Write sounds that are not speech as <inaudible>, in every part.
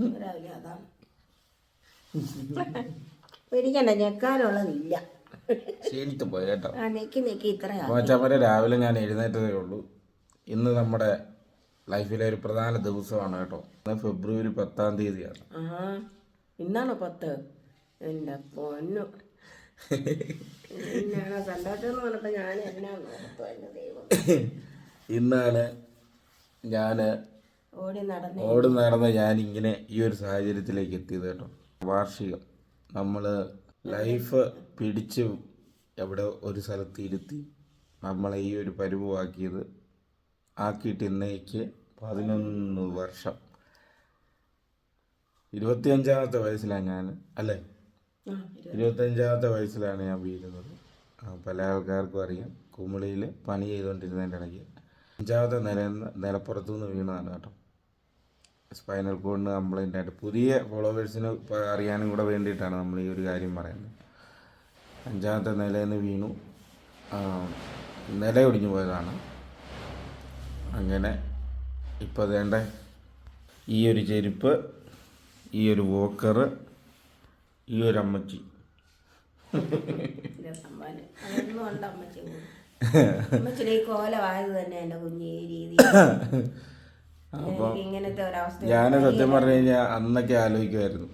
രാവിലെ അതാണ് പേടിക്കണ്ട ഞെക്കാനുള്ളതില്ല. ക്ഷീണിത്ത് പോയി കേട്ടോ. ആ നെക്കി നെക്കി രാവിലെ ഞാൻ എഴുന്നേറ്റതേ ഉള്ളൂ. ഇന്ന് നമ്മുടെ ലൈഫിലെ ഒരു പ്രധാന ദിവസമാണ് കേട്ടോ. ഇന്ന് ഫെബ്രുവരി പത്താം തീയതിയാണ്. ആ ഇന്നാണോ പത്ത്? എന്റെ പൊന്നു. എന്നാണോ സന്തോഷം പറഞ്ഞപ്പോൾ ഞാൻ എന്നാ നോക്കത്തോ എന്റെ ദൈവം. ഇന്നാണ് ഞാൻ ഓടി നടന്ന് ഇങ്ങനെ ഈ ഒരു സാഹചര്യത്തിലേക്ക് എത്തിയത് കേട്ടോ. വാർഷികം. നമ്മൾ ലൈഫ് പിടിച്ച് എവിടെ ഒരു സ്ഥലത്ത് ഇരുത്തി നമ്മളെ ഈ ഒരു പരുവമാക്കിയത് ആക്കിയിട്ട് ഇന്നേക്ക് പതിനൊന്ന് വർഷം. ഇരുപത്തിയഞ്ചാമത്തെ വയസ്സിലാണ് ഞാൻ അല്ലേ? ഇരുപത്തിയഞ്ചാമത്തെ ഇരുപത്തഞ്ചാമത്തെ വയസ്സിലാണ് ഞാൻ വീഴുന്നത്. പല ആൾക്കാർക്കും അറിയാം. കുമിളിയിൽ പണി ചെയ്തുകൊണ്ടിരുന്നതിന്റെ ഇടയ്ക്ക് അഞ്ചാമത്തെ നില നിലപ്പുറത്തു നിന്ന് വീണതാണ് കേട്ടോ. സ്പൈനൽ കോഡിന് കംപ്ലൈന്റ് ആയിട്ട് പുതിയ ഫോളോവേഴ്സിന് അറിയാനും കൂടെ വേണ്ടിയിട്ടാണ് നമ്മൾ ഈ ഒരു കാര്യം പറയുന്നത്. അഞ്ചാമത്തെ നിലയിൽ നിന്ന് വീണു. ആ, നില ഒടിഞ്ഞു പോയതാണ്. അങ്ങനെ ഇപ്പോൾ വേണ്ട ഈ ഒരു ചെരുപ്പ് ഈ ഒരു വോക്കർ ഈ ഒരു അമ്മച്ചി. കൂടെ. അമ്മച്ചിയുടെ തന്നെ എന്റെ കുഞ്ഞ് ഈ രീതി <laughs> ഇങ്ങനത്തെ ഞാൻ സത്യം പറഞ്ഞു കഴിഞ്ഞാൽ അന്നൊക്കെ ആലോചിക്കുമായിരുന്നു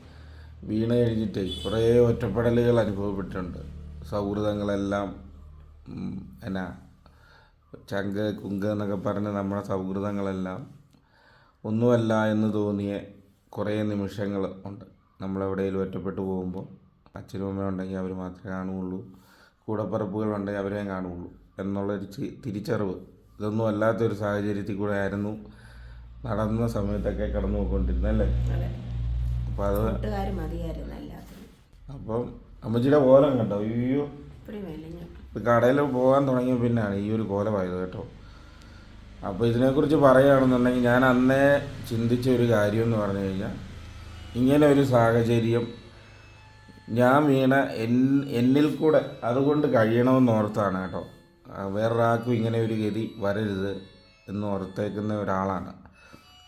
വീണ് കഴിഞ്ഞിട്ട് കുറേ ഒറ്റപ്പെടലുകൾ അനുഭവപ്പെട്ടിട്ടുണ്ട്. സൗഹൃദങ്ങളെല്ലാം എന്നാ ചങ്ക് കുങ്ക് എന്നൊക്കെ പറഞ്ഞ് നമ്മുടെ സൗഹൃദങ്ങളെല്ലാം ഒന്നുമല്ല എന്ന് തോന്നിയ കുറേ നിമിഷങ്ങൾ ഉണ്ട്. നമ്മളെവിടെയെങ്കിലും ഒറ്റപ്പെട്ടു പോകുമ്പോൾ അച്ഛനും അമ്മയും ഉണ്ടെങ്കിൽ അവർ മാത്രമേ കാണുകയുള്ളൂ. കൂടപ്പറപ്പുകളുണ്ടെങ്കിൽ അവരെയും കാണുകയുള്ളൂ. എന്നുള്ളൊരു തിരിച്ചറിവ് ഇതൊന്നും അല്ലാത്തൊരു സാഹചര്യത്തിൽ കൂടെ ആയിരുന്നു. നടന്ന സമയത്തൊക്കെ കടന്നു പോയിക്കൊണ്ടിരുന്നല്ലേ അത്. അപ്പം അമ്മച്ചിയുടെ കോലം കണ്ടോ? അയ്യോ. കടയിൽ പോകാൻ തുടങ്ങിയ പിന്നാണ് ഈ ഒരു കോലമായത് കേട്ടോ. അപ്പോൾ ഇതിനെക്കുറിച്ച് പറയുകയാണെന്നുണ്ടെങ്കിൽ ഞാൻ അന്നേ ചിന്തിച്ച ഒരു കാര്യം എന്ന് പറഞ്ഞു കഴിഞ്ഞാൽ ഇങ്ങനെ ഒരു സാഹചര്യം ഞാൻ വീണ എന്നിൽ കൂടെ അതുകൊണ്ട് കഴിയണമെന്ന് ഓർത്താണ് കേട്ടോ. വേറൊരാൾക്കും ഇങ്ങനെ ഒരു ഗതി വരരുത് എന്ന് ഓർത്തേക്കുന്ന ഒരാളാണ്.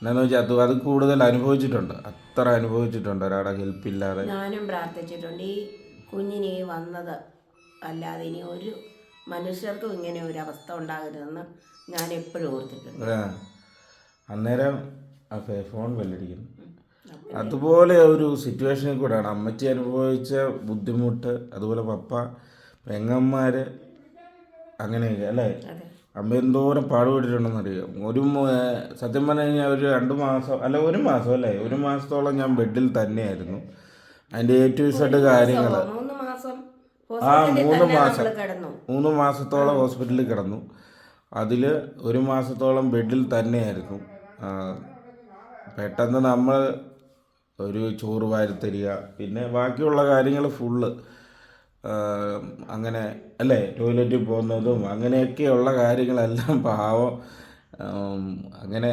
എന്നാന്ന് വെച്ചാൽ അത് അത് കൂടുതൽ അനുഭവിച്ചിട്ടുണ്ട്. അത്ര അനുഭവിച്ചിട്ടുണ്ട്. ഒരാളെ ഹെൽപ്പ് ഹെൽപ്പില്ലാതെ. ഞാനും പ്രാർത്ഥിച്ചിട്ടുണ്ട്. ഈ കുഞ്ഞിന് ഈ വന്നത് അല്ലാതെ ഇനി ഒരു മനുഷ്യർക്കും ഇങ്ങനെ ഒരു അവസ്ഥ ഉണ്ടാകരുതെന്ന് ഞാൻ എപ്പോഴും ഓർത്തിട്ടുണ്ട്. ആ. അന്നേരം ആ ഫെ- ഫോൺ വല്ലിരിക്കുന്നു അതുപോലെ ഒരു സിറ്റുവേഷനിൽ കൂടെയാണ്. അമ്മച്ചി അനുഭവിച്ച ബുദ്ധിമുട്ട് അതുപോലെ പപ്പ പെങ്ങന്മാർ അങ്ങനെയൊക്കെ അല്ലേ? അതെ. അമ്മ എന്തോരം പാടുപെട്ടിട്ടുണ്ടെന്ന് അറിയാം ഒരു സത്യം പറഞ്ഞു കഴിഞ്ഞാൽ ഒരു രണ്ട് മാസം അല്ല ഒരു മാസം അല്ലേ ഒരു മാസത്തോളം ഞാൻ ബെഡിൽ തന്നെയായിരുന്നു. അതിന്റെ എ ടു കാര്യങ്ങൾ ആ മൂന്ന് മാസം. മൂന്ന് മാസത്തോളം ഹോസ്പിറ്റലിൽ കിടന്നു. അതിൽ ഒരു മാസത്തോളം ബെഡിൽ തന്നെയായിരുന്നു. പെട്ടെന്ന് നമ്മൾ ഒരു ചോറ് വാരി തരിക പിന്നെ ബാക്കിയുള്ള കാര്യങ്ങൾ ഫുള്ള് അങ്ങനെ അല്ലേ? ടോയ്ലറ്റിൽ പോകുന്നതും അങ്ങനെയൊക്കെയുള്ള കാര്യങ്ങളെല്ലാം പാവം. അങ്ങനെ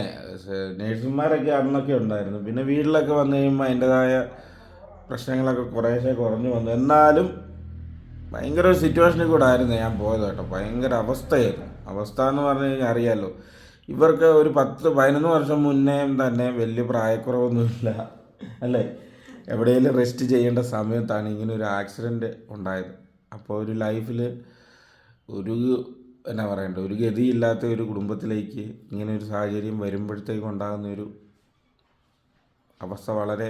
നേഴ്സുമാരൊക്കെ അന്നൊക്കെ ഉണ്ടായിരുന്നു. പിന്നെ വീട്ടിലൊക്കെ വന്നു കഴിയുമ്പോൾ അതിന്റെതായ പ്രശ്നങ്ങളൊക്കെ കുറേശ്ശേ കുറഞ്ഞു വന്നു. എന്നാലും ഭയങ്കര ഒരു സിറ്റുവേഷനിൽ കൂടെ ആയിരുന്നു ഞാൻ പോയത് കേട്ടോ. ഭയങ്കര അവസ്ഥയായിരുന്നു. അവസ്ഥ എന്ന് പറഞ്ഞു കഴിഞ്ഞാൽ അറിയാമല്ലോ ഇവർക്ക് ഒരു പത്ത് പതിനൊന്ന് വർഷം മുന്നേ തന്നെ വലിയ പ്രായക്കുറവൊന്നുമില്ല. അല്ലേ? എവിടെയെങ്കിലും റെസ്റ്റ് ചെയ്യേണ്ട സമയത്താണ് ഇങ്ങനെ ഒരു ആക്സിഡന്റ് ഉണ്ടായത്. അപ്പോൾ ഒരു ലൈഫിൽ ഒരു എന്നാ പറയണ്ട ഒരു ഗതിയില്ലാത്ത ഒരു കുടുംബത്തിലേക്ക് ഇങ്ങനെ ഒരു സാഹചര്യം വരുമ്പോഴത്തേക്കും ഉണ്ടാകുന്ന ഒരു അവസ്ഥ വളരെ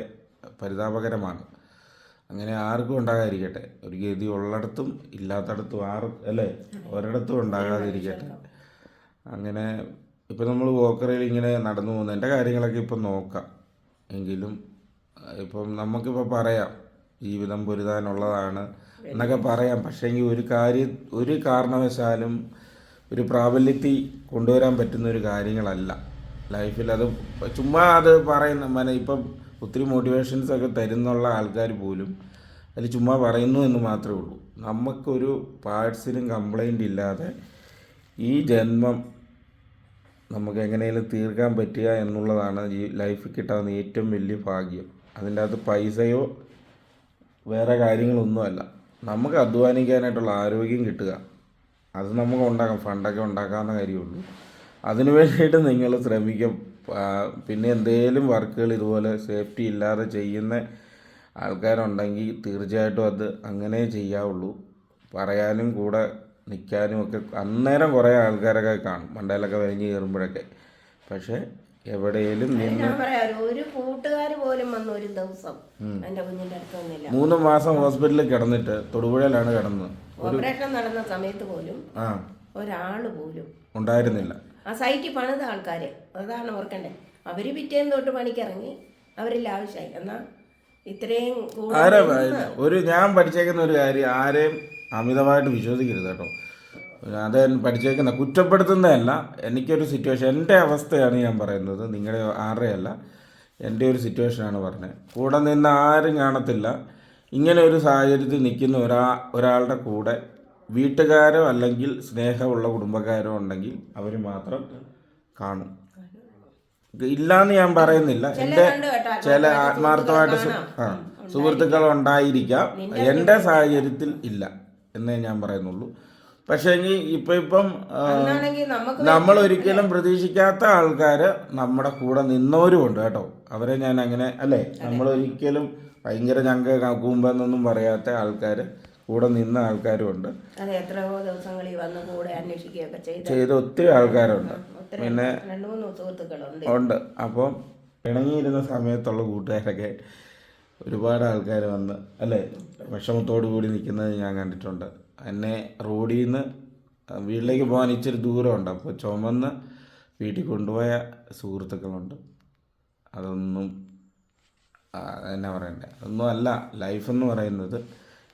പരിതാപകരമാണ്. അങ്ങനെ ആർക്കും ഉണ്ടാകാതിരിക്കട്ടെ. ഒരു ഗതി ഉള്ളിടത്തും ഇല്ലാത്തടത്തും ആർ അല്ലേ? ഒരിടത്തും ഉണ്ടാകാതിരിക്കട്ടെ. അങ്ങനെ ഇപ്പം നമ്മൾ വോക്കറിൽ ഇങ്ങനെ നടന്നു പോകുന്ന എന്റെ കാര്യങ്ങളൊക്കെ ഇപ്പം നോക്കാം. എങ്കിലും ഇപ്പം നമുക്കിപ്പോൾ പറയാം ജീവിതം പൊരുതാനുള്ളതാണ് എന്നൊക്കെ പറയാം. പക്ഷേങ്കിൽ ഒരു കാര്യം ഒരു കാരണവശാലും ഒരു പ്രാബല്യത്തിൽ കൊണ്ടുവരാൻ പറ്റുന്ന ഒരു കാര്യങ്ങളല്ല. ലൈഫിൽ അത് ചുമ്മാ അത് പറയുന്ന മന ഇപ്പം ഒത്തിരി മോട്ടിവേഷൻസ് ഒക്കെ തരുന്നുള്ള ആൾക്കാർ പോലും അതിൽ ചുമ്മാ പറയുന്നു എന്ന് മാത്രമേ ഉള്ളൂ. നമുക്കൊരു പാർട്സിനും കംപ്ലൈന്റ് ഇല്ലാതെ ഈ ജന്മം നമുക്ക് എങ്ങനെയും തീർക്കാൻ പറ്റുക എന്നുള്ളതാണ് ഈ ലൈഫിൽ കിട്ടാവുന്ന ഏറ്റവും വലിയ ഭാഗ്യം. അതിന്റെ അകത്ത് പൈസയോ വേറെ കാര്യങ്ങളൊന്നുമല്ല. നമുക്ക് അധ്വാനിക്കാനായിട്ടുള്ള ആരോഗ്യം കിട്ടുക. അത് നമുക്ക് ഉണ്ടാക്കാം. ഫണ്ടൊക്കെ ഉണ്ടാക്കാവുന്ന കാര്യമുള്ളൂ. അതിനു വേണ്ടിയിട്ട് നിങ്ങൾ ശ്രമിക്കും. പിന്നെ എന്തേലും വർക്കുകൾ ഇതുപോലെ സേഫ്റ്റി ഇല്ലാതെ ചെയ്യുന്ന ആൾക്കാരുണ്ടെങ്കിൽ തീർച്ചയായിട്ടും അത് അങ്ങനെ ചെയ്യാവുള്ളൂ. പറയാനും കൂടെ നിൽക്കാനും ഒക്കെ അന്നേരം കുറേ ആൾക്കാരൊക്കെ കാണും. മണ്ടയിലൊക്കെ വലിഞ്ഞ് കയറുമ്പോഴൊക്കെ. പക്ഷേ എവിടെയും നിന്ന് ഞാൻ പറയാം ഒരു കൂട്ടുകാർ പോലും വന്നു ഒരു ദിവസം എന്റെ കുഞ്ഞിന്റെ അടുത്ത് വന്നില്ല. മൂന്ന് മാസം ഹോസ്പിറ്റലിൽ കിടന്നിട്ട് തൊടുപുഴയിലാണ് കിടന്നത് ഓപ്പറേഷൻ നടന്ന സമയത്ത് പോലും ആ. ഒരാൾ പോലും ഉണ്ടായിരുന്നില്ല. ആ സൈറ്റിൽ പണിത ആൾക്കാർ അതാണ് ഓർക്കണ്ടേ. അവർ പിറ്റേന്ന് തൊട്ട് പണിക്കിറങ്ങി അവരിൽ ആവശ്യമായി. എന്നാൽ ഇത്രയും ആരെ ഒരു ഞാൻ പഠിച്ചേക്കുന്ന ഒരു കാര്യം ആരെയും അമിതമായിട്ട് വിശ്വസിക്കരുത് കേട്ടോ. അത് പഠിച്ചേക്കുന്ന കുറ്റപ്പെടുത്തുന്നതല്ല. എനിക്കൊരു സിറ്റുവേഷൻ എന്റെ അവസ്ഥയാണ് ഞാൻ പറയുന്നത്. നിങ്ങളുടെ ആരുടെയല്ല. എന്റെ ഒരു സിറ്റുവേഷനാണ് പറഞ്ഞത്. കൂടെ നിന്ന് ആരും കാണത്തില്ല. ഇങ്ങനെ ഒരു സാഹചര്യത്തിൽ നിൽക്കുന്ന ഒരാ ഒരാളുടെ കൂടെ വീട്ടുകാരോ അല്ലെങ്കിൽ സ്നേഹമുള്ള കുടുംബക്കാരോ ഉണ്ടെങ്കിൽ അവർ മാത്രം കാണും. ഇല്ലാന്ന് ഞാൻ പറയുന്നില്ല. എന്റെ ചില ആത്മാർത്ഥമായിട്ട് ആ സുഹൃത്തുക്കൾ ഉണ്ടായിരിക്കാം. എന്റെ സാഹചര്യത്തിൽ ഇല്ല എന്നേ ഞാൻ പറയുന്നുള്ളൂ. പക്ഷേ ഇപ്പൊ ഇപ്പം നമ്മൾ ഒരിക്കലും പ്രതീക്ഷിക്കാത്ത ആൾക്കാർ നമ്മുടെ കൂടെ നിന്നവരും ഉണ്ട് കേട്ടോ. അവരെ ഞാൻ അങ്ങനെ അല്ലേ? നമ്മൾ ഒരിക്കലും ഭയങ്കര ഞങ്ക കൂമ്പെന്നൊന്നും പറയാത്ത ആൾക്കാര് കൂടെ നിന്ന ആൾക്കാരും ഉണ്ട് എത്രയോ ദിവസങ്ങളിൽ വന്ന് കൂടെ അന്വേഷിക്കുകയൊക്കെ ചെയ്ത് ഒത്തിരി ആൾക്കാരുണ്ട്. പിന്നെ ഉണ്ട്. അപ്പം ഇണങ്ങിയിരുന്ന സമയത്തുള്ള കൂട്ടുകാരൊക്കെ ഒരുപാട് ആൾക്കാർ വന്ന് അല്ലേ? വിഷമത്തോടു കൂടി നിൽക്കുന്നത് ഞാൻ കണ്ടിട്ടുണ്ട്. എന്നെ റോഡിൽ നിന്ന് വീട്ടിലേക്ക് പോകാൻ ഇച്ചിരി ദൂരമുണ്ട്. അപ്പോൾ ചുമന്ന് വീട്ടിൽ കൊണ്ടുപോയ സുഹൃത്തുക്കളുണ്ട്. അതൊന്നും എന്നാ പറയണ്ടേ? അതൊന്നും അല്ല ലൈഫ് എന്ന് പറയുന്നത്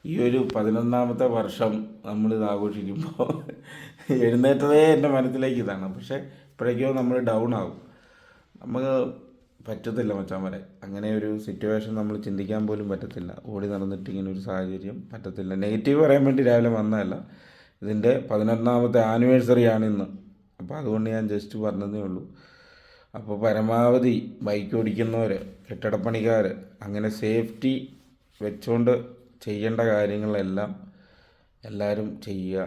ഈ ഒരു പതിനൊന്നാമത്തെ വർഷം നമ്മളിത് ആഘോഷിക്കുമ്പോൾ എഴുന്നേറ്റതേ എന്റെ മനസ്സിലേക്ക് ഇതാണ്. പക്ഷേ ഇപ്പോഴേക്കോ നമ്മൾ ഡൗൺ ആകും നമുക്ക് പറ്റത്തില്ല മച്ചാൻ വരെ. അങ്ങനെ ഒരു സിറ്റുവേഷൻ നമ്മൾ ചിന്തിക്കാൻ പോലും പറ്റത്തില്ല. ഓടി നടന്നിട്ട് ഇങ്ങനെ ഒരു സാഹചര്യം പറ്റത്തില്ല. നെഗറ്റീവ് പറയാൻ വേണ്ടി രാവിലെ വന്നതല്ല. ഇതിന്റെ പതിനൊന്നാമത്തെ ആനിവേഴ്സറി ആണ് ഇന്ന്. അപ്പോൾ അതുകൊണ്ട് ഞാൻ ജസ്റ്റ് പറഞ്ഞതേ ഉള്ളൂ. അപ്പോൾ പരമാവധി ബൈക്ക് ഓടിക്കുന്നവർ കെട്ടിടപ്പണിക്കാർ അങ്ങനെ സേഫ്റ്റി വെച്ചുകൊണ്ട് ചെയ്യേണ്ട കാര്യങ്ങളെല്ലാം എല്ലാവരും ചെയ്യുക.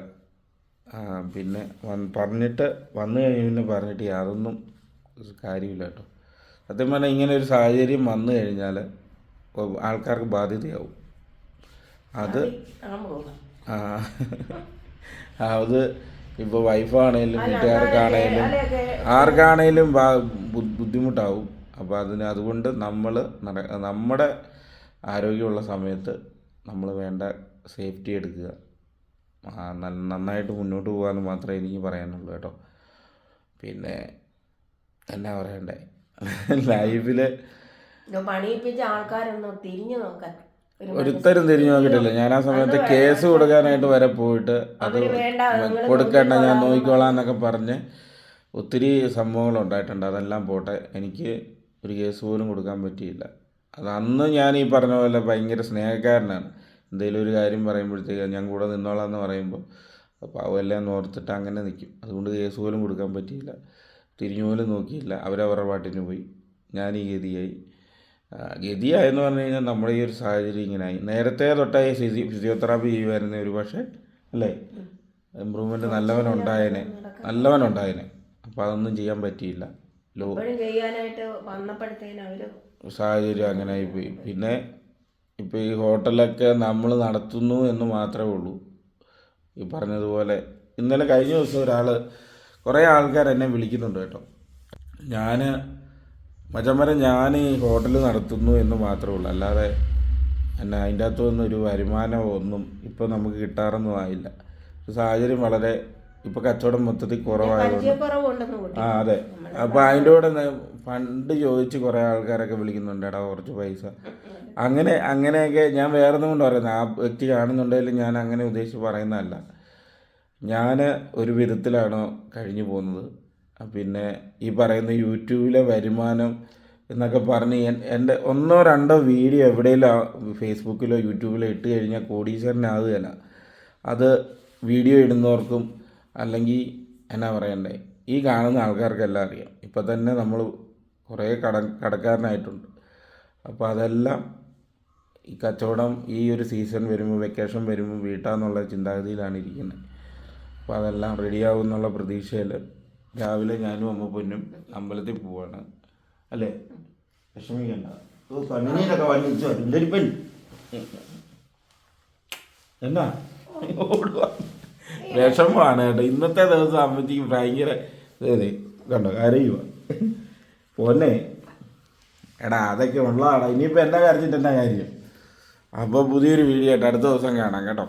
പിന്നെ വന്ന് പറഞ്ഞിട്ട് വന്നു കഴിഞ്ഞ് പിന്നെ പറഞ്ഞിട്ട് യാതൊന്നും കാര്യമില്ല കേട്ടോ. സത്യം പറഞ്ഞാൽ ഇങ്ങനെ ഒരു സാഹചര്യം വന്നു കഴിഞ്ഞാൽ ആൾക്കാർക്ക് ബാധ്യതയാവും. അത് ആ അത് ഇപ്പോൾ വൈഫാണേലും വീട്ടുകാർക്കാണേലും ആർക്കാണേലും ബുദ്ധിമുട്ടാവും. അപ്പോൾ അതിന് അതുകൊണ്ട് നമ്മൾ നമ്മുടെ ആരോഗ്യമുള്ള സമയത്ത് നമ്മൾ വേണ്ട സേഫ്റ്റി എടുക്കുക. നന്നായിട്ട് മുന്നോട്ട് പോകാമെന്ന് മാത്രമേ എനിക്ക് പറയാനുള്ളൂ കേട്ടോ. പിന്നെ എന്നാ പറയണ്ടേ? <laughs> ഇത് പണിയിപ്പിച്ച ആൾക്കാരൊന്നും തിരിഞ്ഞു നോക്കാൻ. ഒരു ഒരുത്തരും തിരിഞ്ഞു നോക്കിയിട്ടില്ല. ഞാൻ ആ സമയത്ത് കേസ് കൊടുക്കാനായിട്ട് വരെ പോയിട്ട് അത് കൊടുക്കേണ്ട കൊടുക്കണ്ട ഞാൻ നോക്കിക്കോളാം. എന്നൊക്കെ പറഞ്ഞ് ഒത്തിരി സംഭവങ്ങൾ ഉണ്ടായിട്ടുണ്ട് അതെല്ലാം പോട്ടെ. എനിക്ക് ഒരു കേസ് പോലും കൊടുക്കാൻ പറ്റിയില്ല. അത് അന്ന് ഞാൻ ഈ പറഞ്ഞ പോലെ ഭയങ്കര സ്നേഹക്കാരനാണ്. എന്തെങ്കിലും ഒരു കാര്യം പറയുമ്പോഴത്തേക്ക് ഞാൻ കൂടെ നിന്നോളാം എന്ന് പറയുമ്പോൾ പാവമല്ലേ എന്ന് ഓർത്തിട്ട് അങ്ങനെ നിൽക്കും അതുകൊണ്ട് കേസ് പോലും കൊടുക്കാൻ പറ്റിയില്ല. തിരിഞ്ഞു പോലും നോക്കിയില്ല. അവരവരുടെ പാട്ടിന് പോയി. ഞാൻ ഈ ഗതിയായി ഗതിയായെന്ന് പറഞ്ഞു കഴിഞ്ഞാൽ നമ്മുടെ ഈ ഒരു സാഹചര്യം ഇങ്ങനെയായി നേരത്തെ തൊട്ടായി ഫിസി ഫിസിയോതെറാപ്പി ചെയ്യുമായിരുന്നു ഒരു പക്ഷേ അല്ലേ? ഇമ്പ്രൂവ്മെന്റ് നല്ലവനുണ്ടായേനെ. നല്ലവനുണ്ടായേനെ. അപ്പോൾ അതൊന്നും ചെയ്യാൻ പറ്റിയില്ല. ലോ ചെയ്യാനായിട്ട് വന്നപ്പോഴത്തേനും സാഹചര്യം അങ്ങനെ ആയിപ്പോയി പിന്നെ ഇപ്പോൾ ഈ ഹോട്ടലൊക്കെ നമ്മൾ നടത്തുന്നു എന്ന് മാത്രമേ ഉള്ളൂ. ഈ പറഞ്ഞതുപോലെ ഇന്നലെ കഴിഞ്ഞ ദിവസം ഒരാൾ കുറേ ആൾക്കാർ എന്നെ വിളിക്കുന്നുണ്ട് കേട്ടോ. ഞാൻ മച്ചമ്മരെ ഞാൻ ഈ ഹോട്ടൽ നടത്തുന്നു എന്ന് മാത്രമേ ഉള്ളൂ. അല്ലാതെ എന്നെ അതിന്റെ അകത്തുനിന്ന് ഒരു വരുമാനമോ ഒന്നും ഇപ്പോൾ നമുക്ക് കിട്ടാറൊന്നും ആയില്ല സാഹചര്യം വളരെ ഇപ്പോൾ കച്ചവടം മൊത്തത്തിൽ കുറവായതുകൊണ്ട്. ആ അതെ. അപ്പോൾ അതിന്റെ കൂടെ ഫണ്ട് ചോദിച്ച് കുറേ ആൾക്കാരൊക്കെ വിളിക്കുന്നുണ്ട്. എടാ കുറച്ച് പൈസ. അങ്ങനെ അങ്ങനെയൊക്കെ ഞാൻ വേറെ ഒന്നും കൊണ്ട് പറയുന്നത് ആ വ്യക്തി കാണുന്നുണ്ടെങ്കിലും ഞാൻ അങ്ങനെ ഉദ്ദേശിച്ച് പറയുന്നതല്ല. ഞാൻ ഒരു വിധത്തിലാണ് കഴിഞ്ഞു പോകുന്നത്. പിന്നെ ഈ പറയുന്ന യൂട്യൂബിലെ വരുമാനം എന്നൊക്കെ പറഞ്ഞ് എന്റെ ഒന്നോ രണ്ടോ വീഡിയോ എവിടെയെങ്കിലും ഫേസ്ബുക്കിലോ യൂട്യൂബിലോ ഇട്ട് കഴിഞ്ഞാൽ കോടീശ്വരനാകുകയല്ല അത് വീഡിയോ ഇടുന്നവർക്കും അല്ലെങ്കിൽ എന്നാ പറയണ്ടേ ഈ കാണുന്ന ആൾക്കാർക്കെല്ലാം അറിയാം. ഇപ്പം തന്നെ നമ്മൾ കുറേ കട കടക്കാരനായിട്ടുണ്ട്. അപ്പോൾ അതെല്ലാം ഈ കച്ചവടം ഈ ഒരു സീസൺ വരുമ്പോൾ വെക്കേഷൻ വരുമ്പോൾ വീട്ടാന്നുള്ള ചിന്താഗതിയിലാണ് ഇരിക്കുന്നത്. അപ്പോൾ അതെല്ലാം റെഡിയാവും എന്നുള്ള പ്രതീക്ഷയിൽ രാവിലെ ഞാനും അമ്മ പൊന്നും അമ്പലത്തിൽ പോവാണ്. അല്ലേ? വിഷമിക്കണ്ട. ഓ എന്നാ? വിഷമമാണ് കേട്ടോ. ഇന്നത്തെ ദിവസം അമ്മച്ചിക്ക് ഭയങ്കര കണ്ടോ? കരയുക പോന്നെ. എടാ അതൊക്കെ ഉള്ളതാണ് ഇനിയിപ്പോൾ എന്താ കരച്ചിട്ട് എന്നാ കാര്യം? അപ്പോൾ പുതിയൊരു വീഡിയോ ആയിട്ട് അടുത്ത ദിവസം കാണാം കേട്ടോ.